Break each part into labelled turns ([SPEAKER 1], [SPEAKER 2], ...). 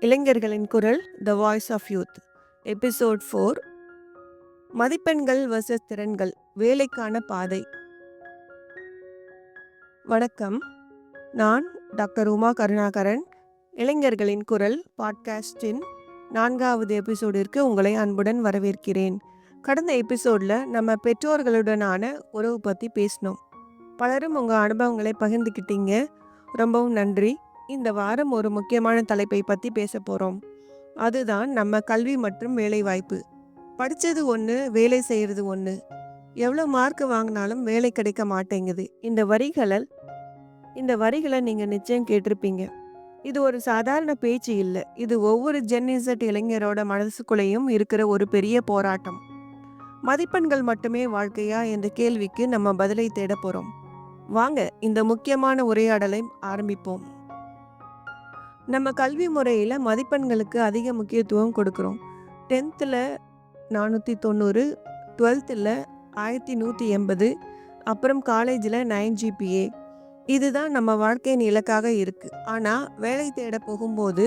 [SPEAKER 1] இளைஞர்களின் குரல் the voice of youth episode four. மதிப்பெண்கள் வர்சஸ் திறன்கள் வேலைக்கான பாதை. வணக்கம். நான் டாக்டர் உமா கருணாகரன். இளைஞர்களின் குரல் பாட்காஸ்டின் நான்காவது எபிசோடிற்கு உங்களை அன்புடன் வரவேற்கிறேன். கடந்த எபிசோடில் நம்ம பெற்றோர்களுடனான உறவு பற்றி பேசினோம். பலரும் உங்கள் அனுபவங்களை பகிர்ந்துக்கிட்டீங்க ரொம்பவும் நன்றி. இந்த வாரம் ஒரு முக்கியமான தலைப்பை பற்றி பேச போகிறோம் அதுதான் நம்ம கல்வி மற்றும் வேலைவாய்ப்பு. படித்தது ஒன்று வேலை செய்கிறது ஒன்று எவ்வளோ மார்க் வாங்கினாலும் வேலை கிடைக்க மாட்டேங்குது. இந்த வரிகளை இந்த வரிகளை நீங்கள் நிச்சயம் கேட்டிருப்பீங்க. இது ஒரு சாதாரண பேச்சு இல்லை. இது ஒவ்வொரு ஜென்னிசட் இளைஞரோட மனசுக்குள்ளேயும் இருக்கிற ஒரு பெரிய போராட்டம். மதிப்பெண்கள் மட்டுமே வாழ்க்கையா என்ற கேள்விக்கு நம்ம பதிலை தேட போகிறோம் வாங்க இந்த முக்கியமான உரையாடலை ஆரம்பிப்போம். நம்ம கல்வி முறையில் மதிப்பெண்களுக்கு அதிக முக்கியத்துவம் கொடுக்குறோம். டென்த்தில் நானூற்றி தொண்ணூறு டுவெல்த்தில் ஆயிரத்தி நூற்றி எண்பது அப்புறம் காலேஜில் நைன் ஜிபிஏ. இதுதான் நம்ம வாழ்க்கையின் இலக்காக இருக்குது ஆனால் வேலை தேட போகும்போது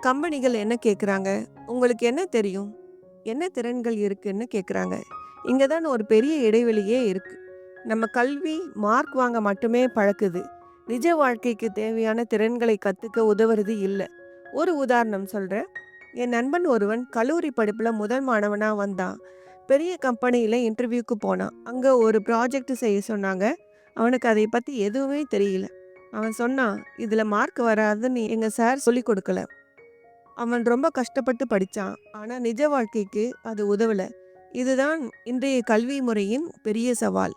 [SPEAKER 1] கம்பெனிகள் என்ன கேட்குறாங்க உங்களுக்கு என்ன தெரியும்? என்ன திறன்கள் இருக்குன்னு கேட்குறாங்க இங்கே தான் ஒரு பெரிய இடைவெளியே இருக்குது நம்ம கல்வி மார்க் வாங்க மட்டுமே பழக்குது. நிஜ வாழ்க்கைக்கு தேவையான திறன்களை கற்றுக்க உதவுறது இல்லை. ஒரு உதாரணம் சொல்கிறேன் என் நண்பன் ஒருவன் கல்லூரி படிப்பில் முதல் மாணவனாக வந்தான். பெரிய கம்பெனியில் இன்டர்வியூக்கு போனான். அங்கே ஒரு ப்ராஜெக்ட் செய்ய சொன்னாங்க. அவனுக்கு அதை பற்றி எதுவுமே தெரியல. அவன் சொன்னான் இதில் மார்க் வராதுன்னு எங்கள் சார் சொல்லி கொடுக்கல. அவன் ரொம்ப கஷ்டப்பட்டு படித்தான் ஆனால் நிஜ வாழ்க்கைக்கு அது உதவலை. இதுதான் இன்றைய கல்வி முறையின் பெரிய சவால்.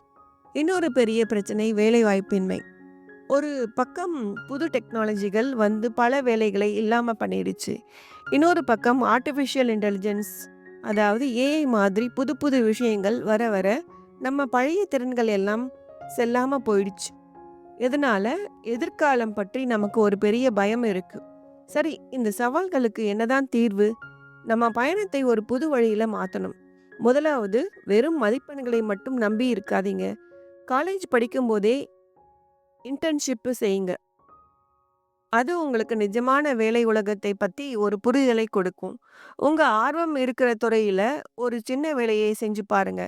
[SPEAKER 1] இன்னொரு பெரிய பிரச்சனை வேலைவாய்ப்பின்மை. ஒரு பக்கம் புது டெக்னாலஜிகள் வந்து பல வேலைகளை இல்லாமல் பண்ணிடுச்சு. இன்னொரு பக்கம் ஆர்டிஃபிஷியல் இன்டெலிஜென்ஸ் அதாவது ஏஐ மாதிரி புது புது விஷயங்கள் வர வர நம்ம பழைய திறன்கள் எல்லாம் செல்லாமல் போயிடுச்சு. இதனால் எதிர்காலம் பற்றி நமக்கு ஒரு பெரிய பயம் இருக்குது சரி இந்த சவால்களுக்கு என்னதான் தீர்வு? நம்ம பயணத்தை ஒரு புது வழியில் மாற்றணும் முதலாவது வெறும் மதிப்பெண்களை மட்டும் நம்பி இருக்காதீங்க. காலேஜ் படிக்கும்போதே இன்டர்ன்ஷிப்பு செய்யுங்க. அது உங்களுக்கு நிஜமான வேலை உலகத்தை பற்றி ஒரு புரிதலை கொடுக்கும். உங்கள் ஆர்வம் இருக்கிற துறையில் ஒரு சின்ன வேலையை செஞ்சு பாருங்க.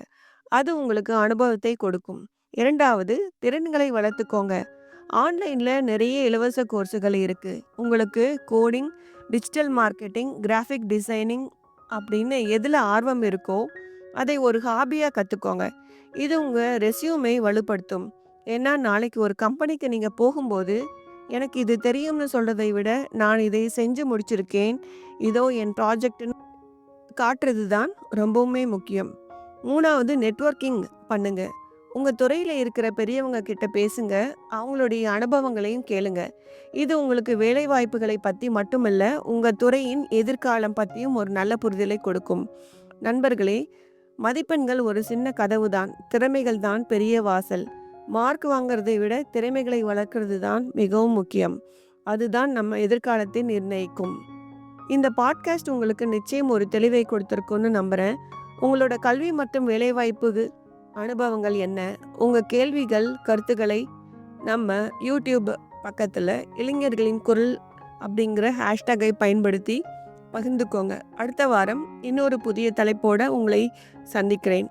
[SPEAKER 1] அது உங்களுக்கு அனுபவத்தை கொடுக்கும். இரண்டாவது திறன்களை வளர்த்துக்கோங்க. ஆன்லைனில் நிறைய இலவச கோர்ஸுகள் இருக்குது உங்களுக்கு coding digital marketing graphic designing அப்படின்னு எதில் ஆர்வம் இருக்கோ அதை ஒரு ஹாபியாக கற்றுக்கோங்க இது உங்கள் ரெஸ்யூமை வலுப்படுத்தும். ஏன்னா நாளைக்கு ஒரு கம்பெனிக்கு நீங்கள் போகும்போது எனக்கு இது தெரியும்னு சொல்கிறதை விட நான் இதை செஞ்சு முடிச்சிருக்கேன். இதோ என் ப்ராஜெக்ட்னு காட்டுறது தான் ரொம்பவுமே முக்கியம். மூணாவது நெட்வொர்க்கிங் பண்ணுங்க. உங்கள் துறையில் இருக்கிற பெரியவங்க கிட்ட பேசுங்க. அவங்களுடைய அனுபவங்களையும் கேளுங்க. இது உங்களுக்கு வேலை வாய்ப்புகளை பற்றி மட்டுமல்ல உங்கள் துறையின் எதிர்காலம் பற்றியும் ஒரு நல்ல புரிதலை கொடுக்கும். நண்பர்களே மதிப்பெண்கள் ஒரு சின்ன கதவு தான். திறமைகள் தான் பெரிய வாசல். மார்க் வாங்குறதை விட திறமைகளை வளர்க்கறது தான் மிகவும் முக்கியம். அதுதான் நம்ம எதிர்காலத்தை நிர்ணயிக்கும். இந்த பாட்காஸ்ட் உங்களுக்கு நிச்சயம் ஒரு தெளிவை கொடுத்துருக்குன்னு நம்புகிறேன் உங்களோட கல்வி மற்றும் வேலைவாய்ப்பு அனுபவங்கள் என்ன? உங்கள் கேள்விகள் கருத்துக்களை நம்ம யூடியூப் பக்கத்தில் இளைஞர்களின் குரல் அப்படிங்கிற ஹேஷ்டேகை பயன்படுத்தி பகிர்ந்துக்கோங்க. அடுத்த வாரம் இன்னொரு புதிய தலைப்போடு உங்களை சந்திக்கிறேன்.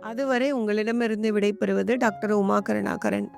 [SPEAKER 1] அதுவரை உங்களிடமிருந்து விடைபெறுவது டாக்டர் உமா கருணாகரன்